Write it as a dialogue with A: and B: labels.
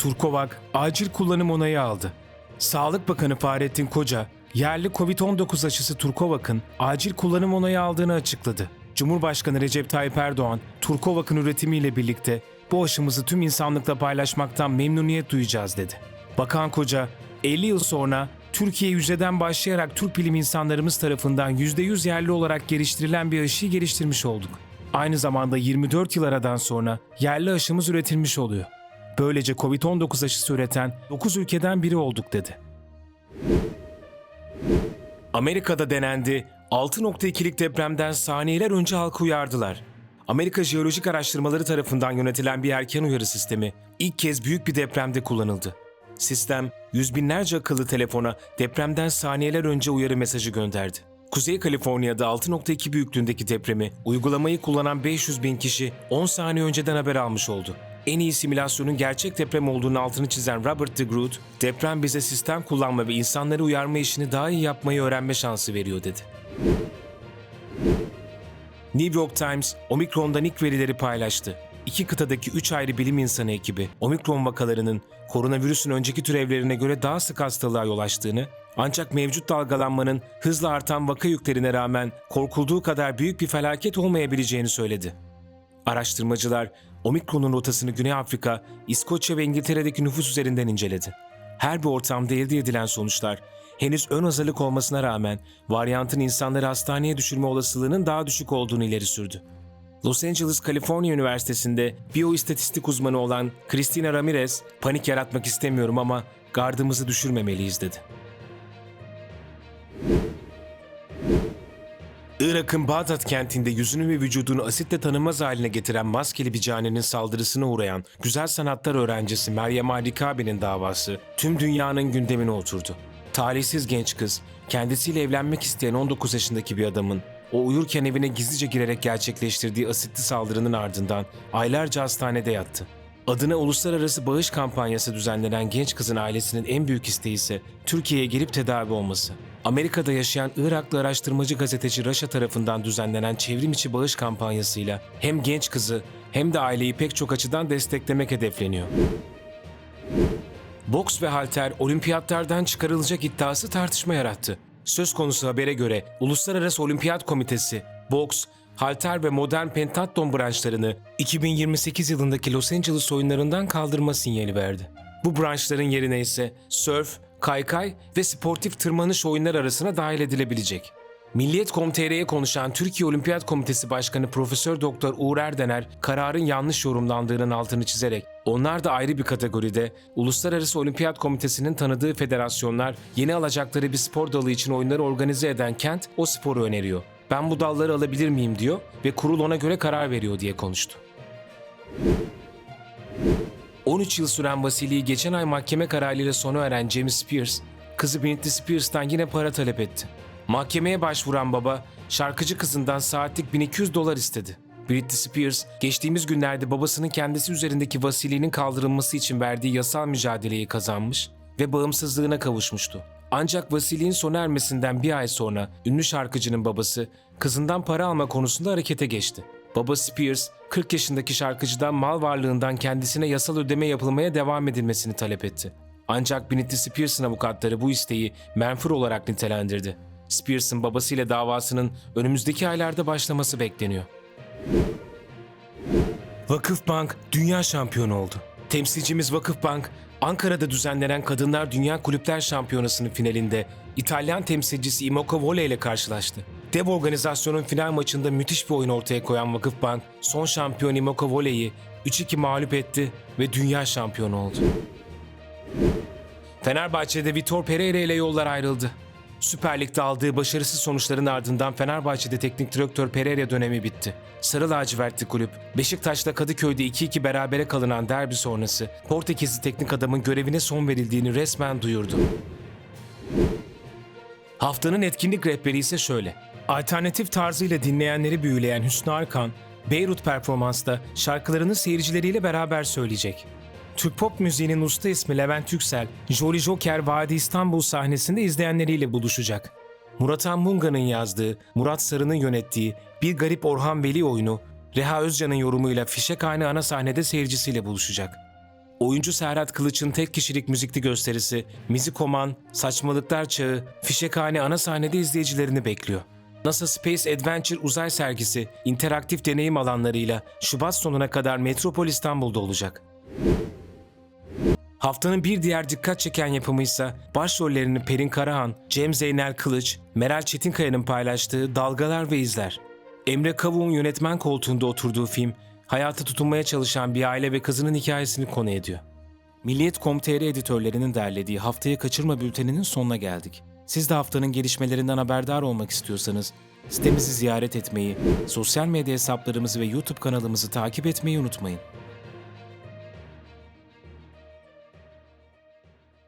A: Turkovak acil kullanım onayı aldı. Sağlık Bakanı Fahrettin Koca, yerli Covid-19 aşısı Turkovak'ın acil kullanım onayı aldığını açıkladı. Cumhurbaşkanı Recep Tayyip Erdoğan, Turkovak'ın üretimiyle birlikte bu aşımızı tüm insanlıkla paylaşmaktan memnuniyet duyacağız dedi. Bakan Koca, 50 yıl sonra Türkiye yüzeden başlayarak Türk bilim insanlarımız tarafından %100 yerli olarak geliştirilen bir aşıyı geliştirmiş olduk. Aynı zamanda 24 yıl aradan sonra yerli aşımız üretilmiş oluyor. Böylece Covid-19 aşısı üreten 9 ülkeden biri olduk dedi. Amerika'da denendi, 6.2'lik depremden saniyeler önce halkı uyardılar. Amerika Jeolojik Araştırmaları tarafından yönetilen bir erken uyarı sistemi ilk kez büyük bir depremde kullanıldı. Sistem, yüz binlerce akıllı telefona depremden saniyeler önce uyarı mesajı gönderdi. Kuzey Kaliforniya'da 6.2 büyüklüğündeki depremi uygulamayı kullanan 500 bin kişi 10 saniye önceden haber almış oldu. En iyi simülasyonun gerçek deprem olduğunu altını çizen Robert de Groot, deprem bize sistem kullanma ve insanları uyarma işini daha iyi yapmayı öğrenme şansı veriyor dedi. New York Times, Omikron'dan ilk verileri paylaştı. İki kıtadaki 3 ayrı bilim insanı ekibi, Omikron vakalarının koronavirüsün önceki türevlerine göre daha sık hastalığa yol açtığını, ancak mevcut dalgalanmanın hızla artan vaka yüklerine rağmen korkulduğu kadar büyük bir felaket olmayabileceğini söyledi. Araştırmacılar, Omikron'un rotasını Güney Afrika, İskoçya ve İngiltere'deki nüfus üzerinden inceledi. Her bir ortamda elde edilen sonuçlar, henüz ön hazırlık olmasına rağmen varyantın insanları hastaneye düşürme olasılığının daha düşük olduğunu ileri sürdü. Los Angeles, Kaliforniya Üniversitesi'nde biyoistatistik uzmanı olan Christina Ramirez, panik yaratmak istemiyorum ama gardımızı düşürmemeliyiz dedi. Irak'ın Bağdat kentinde yüzünü ve vücudunu asitle tanınmaz haline getiren maskeli bir caninin saldırısına uğrayan güzel sanatlar öğrencisi Meryem Ali davası tüm dünyanın gündemine oturdu. Talihsiz genç kız, kendisiyle evlenmek isteyen 19 yaşındaki bir adamın o uyurken evine gizlice girerek gerçekleştirdiği asitli saldırının ardından aylarca hastanede yattı. Adına uluslararası bağış kampanyası düzenlenen genç kızın ailesinin en büyük isteği ise Türkiye'ye gelip tedavi olması. Amerika'da yaşayan Iraklı araştırmacı gazeteci Raşa tarafından düzenlenen çevrim içi bağış kampanyasıyla hem genç kızı hem de aileyi pek çok açıdan desteklemek hedefleniyor. Boks ve halter olimpiyatlardan çıkarılacak iddiası tartışma yarattı. Söz konusu habere göre Uluslararası Olimpiyat Komitesi, boks, halter ve modern pentatlon branşlarını 2028 yılındaki Los Angeles oyunlarından kaldırma sinyali verdi. Bu branşların yerine ise sörf, kaykay ve sportif tırmanış oyunlar arasına dahil edilebilecek. Milliyet.com.tr'ye konuşan Türkiye Olimpiyat Komitesi Başkanı Profesör Doktor Uğur Erdener kararın yanlış yorumlandığının altını çizerek onlar da ayrı bir kategoride Uluslararası Olimpiyat Komitesi'nin tanıdığı federasyonlar yeni alacakları bir spor dalı için oyunları organize eden kent o sporu öneriyor. Ben bu dalları alabilir miyim diyor ve kurul ona göre karar veriyor diye konuştu. 13 yıl süren vasiliği geçen ay mahkeme kararıyla sona eren Jamie Spears, kızı Britney Spears'tan yine para talep etti. Mahkemeye başvuran baba, şarkıcı kızından saatlik 1200 dolar istedi. Britney Spears, geçtiğimiz günlerde babasının kendisi üzerindeki vasiliğinin kaldırılması için verdiği yasal mücadeleyi kazanmış ve bağımsızlığına kavuşmuştu. Ancak vasiliğin sona ermesinden bir ay sonra ünlü şarkıcının babası kızından para alma konusunda harekete geçti. Baba Spears, 40 yaşındaki şarkıcıdan mal varlığından kendisine yasal ödeme yapılmaya devam edilmesini talep etti. Ancak Britney Spears'ın avukatları bu isteği menfur olarak nitelendirdi. Spears'ın babasıyla davasının önümüzdeki aylarda başlaması bekleniyor. Vakıfbank dünya şampiyonu oldu. Temsilcimiz Vakıfbank, Ankara'da düzenlenen Kadınlar Dünya Kulüpler Şampiyonası'nın finalinde İtalyan temsilcisi Imoca Volley ile karşılaştı. Dev organizasyonun final maçında müthiş bir oyun ortaya koyan Vakıfbank, son şampiyon Imoca Volley'i 3-2 mağlup etti ve dünya şampiyonu oldu. Fenerbahçe'de Vitor Pereira ile yollar ayrıldı. Süper Lig'de aldığı başarısız sonuçların ardından Fenerbahçe'de teknik direktör Pereira dönemi bitti. Sarı lacivertli kulüp, Beşiktaş'ta Kadıköy'de 2-2 berabere kalınan derbi sonrası Portekizli teknik adamın görevine son verildiğini resmen duyurdu. Haftanın etkinlik rehberi ise şöyle. Alternatif tarzıyla dinleyenleri büyüleyen Hüsnü Arkan, Beyrut performansta şarkılarını seyircileriyle beraber söyleyecek. Türk pop müziğinin usta ismi Levent Yüksel, Jolly Joker Vadi İstanbul sahnesinde izleyenleriyle buluşacak. Murat Anmunga'nın yazdığı, Murat Sarı'nın yönettiği Bir Garip Orhan Veli oyunu, Reha Özcan'ın yorumuyla Fişekhane ana sahnede seyircisiyle buluşacak. Oyuncu Serhat Kılıç'ın tek kişilik müzikli gösterisi, Mizikoman, Saçmalıklar Çağı, Fişekhane ana sahnede izleyicilerini bekliyor. NASA Space Adventure uzay sergisi interaktif deneyim alanlarıyla Şubat sonuna kadar Metropol İstanbul'da olacak. Haftanın bir diğer dikkat çeken yapımı ise başrollerini Pelin Karahan, Cem Zeynel Kılıç, Meral Çetinkaya'nın paylaştığı Dalgalar ve İzler. Emre Kavuk'un yönetmen koltuğunda oturduğu film, hayata tutunmaya çalışan bir aile ve kızının hikayesini konu ediyor. Milliyet.com.tr editörlerinin derlediği Haftayı Kaçırma bülteninin sonuna geldik. Siz de haftanın gelişmelerinden haberdar olmak istiyorsanız sitemizi ziyaret etmeyi, sosyal medya hesaplarımızı ve YouTube kanalımızı takip etmeyi unutmayın.